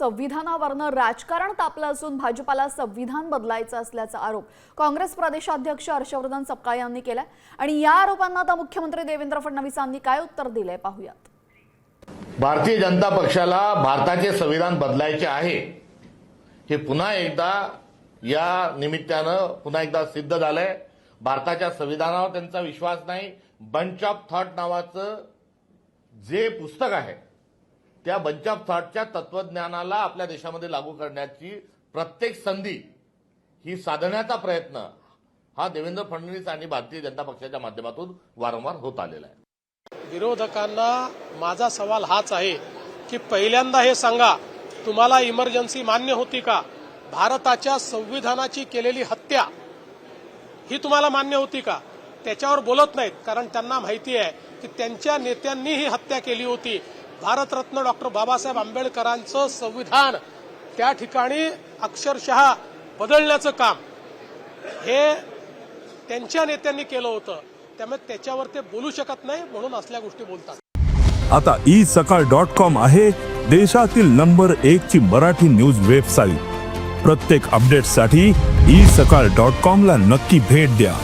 संविधानावरनं राजकारण तापलं असून भाजपाला संविधान बदलायचं असल्याचा आरोप काँग्रेस प्रदेशाध्यक्ष हर्षवर्धन सपकाळ यांनी केलाय. आणि या आरोपांना आता मुख्यमंत्री देवेंद्र फडणवीसांनी काय उत्तर दिलंय पाहूयात. भारतीय जनता पक्षाला भारताचे संविधान बदलायचे आहे. हे पुन्हा एकदा या निमित्तानं पुन्हा एकदा सिद्ध झालंय. भारताच्या संविधानावर त्यांचा विश्वास नाही. बंच ऑफ थॉट नावाचं जे पुस्तक आहे त्या बंच ऑफ थॉटच्या तत्वज्ञानाला आपल्या देशामध्ये लागू करण्याची प्रत्येक संधी ही साधण्याचा प्रयत्न हा देवेंद्र फडणवीस आणि भारतीय जनता पक्षाच्या माध्यमातून वारंवार होत आलेला आहे. विरोधकांना माझा सवाल हाच आहे की पहिल्यांदा हे सांगा तुम्हाला इमर्जन्सी मान्य होती का? भारताच्या संविधानाची केलेली हत्या ही तुम्हाला मान्य होती का? त्याच्यावर बोलत नाहीत कारण त्यांना माहिती आहे की त्यांच्या नेत्यांनी ही हत्या केली होती. भारतरत्न डॉक्टर बाबासाहेब आंबेडकरांचं संविधान त्या ठिकाणी अक्षरशः बदलण्याचं काम हे त्यांच्या नेत्यांनी केलं होतं. त्यामुळे त्याच्यावर ते बोलू शकत नाही म्हणून असल्या गोष्टी बोलतात. आता ई सकाळ डॉट कॉम आहे. देशातील नंबर एक ची मराठी न्यूज वेबसाईट. प्रत्येक अपडेटसाठी ई सकाळ डॉट कॉम ला नक्की भेट द्या.